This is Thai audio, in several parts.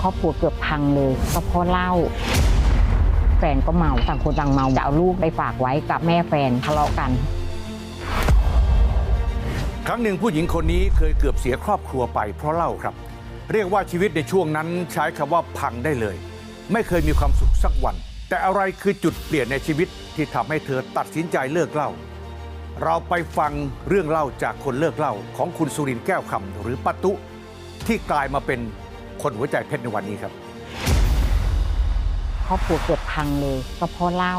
ครอบครัวเกือบพังเลยก็เพราะเหล้าแฟนก็เมาต่างคนต่างเมาจะเอาลูกไปฝากไว้กับแม่แฟนทะเลาะกัน ครั้งหนึ่งผู้หญิงคนนี้เคยเกือบเสียครอบครัวไปเพราะเหล้าครับ เรียกว่าชีวิตในช่วงนั้นใช้คำว่าพังได้เลย ไม่เคยมีความสุขสักวัน แต่อะไรคือจุดเปลี่ยนในชีวิตที่ทำให้เธอตัดสินใจเลิกเหล้าเราไปฟังเรื่องเล่าจากคนเลิกเล้าของคุณสุรินทร์แก้วคำหรือปัตุที่กลายมาเป็น คนหัวใจเพชรในวันนี้ครับครอบครัวเกือบพังเลยก็เพราะเหล้า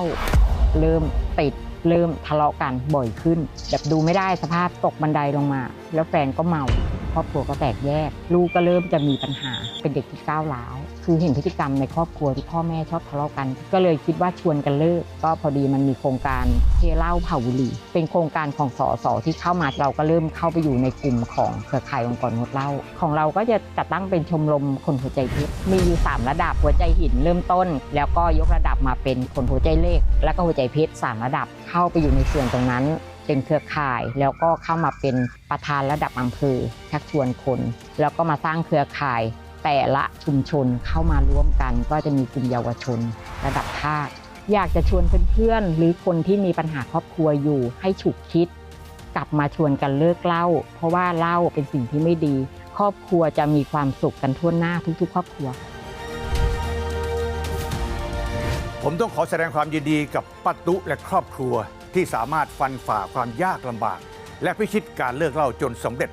เริ่มติดเริ่มทะเลาะกันบ่อยขึ้น แบบดูไม่ได้สภาพตกบันไดลงมา แล้วแฟนก็เมา ครอบครัวก็แตกแยก ลูกก็เริ่มจะมีปัญหาเป็นเด็กที่ก้าวร้าว คือเห็นพฤติกรรมในครอบครัวที่พ่อแม่ชอบทะเลาะกัน ก็เลยคิดว่าชวนกันเลิก ก็พอดีมันมีโครงการเทเหล้าเผาบุหรี่ เป็นโครงการของสสที่เข้ามาเราก็เริ่มเข้าไปอยู่ในกลุ่มของเครือข่ายองค์กรงดเหล้าของเราก็จะจัดตั้งเป็นชมรมคนหัวใจเพชรมีอยู่สามระดับหัวใจหินเริ่มต้น แล้วก็ยกระดับมาเป็นคนหัวใจเลข แล้วก็หัวใจเพชรสามระดับเข้าไปอยู่ในส่วนตรงนั้น เป็นเครือข่าย แล้วก็เข้ามาเป็นประธานระดับอำเภอชักชวนคน แล้วก็มาสร้างเครือข่าย แต่ละชุมชนเข้ามาร่วมกัน ก็จะมีกลุ่มเยาวชน ระดับภาคอยากจะชวนเพื่อนๆ หรือคนที่มีปัญหาครอบครัวอยู่ให้ฉุกคิด กลับมาชวนกันเลิกเหล้าเพราะว่าเหล้าเป็นสิ่งที่ไม่ดี ครอบครัวจะมีความสุขกันทั่วหน้าทุกๆ ครอบครัว ผมต้องขอแสดงความยินดีกับปัตุและครอบครัว ที่สามารถฟันฝ่าความยากลำบาก และพิชิตการเลิกเหล้าจนสำเร็จ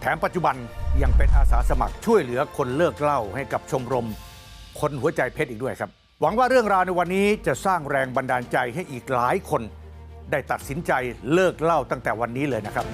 แถมปัจจุบันยังเป็นอาสาสมัครช่วยเหลือคนเลิกเหล้าให้กับชมรม คนหัวใจเพชรอีกด้วยครับ หวังว่าเรื่องราวในวันนี้จะสร้างแรงบันดาลใจให้อีกหลายคน ได้ตัดสินใจเลิกเหล้าตั้งแต่วันนี้เลยนะครับ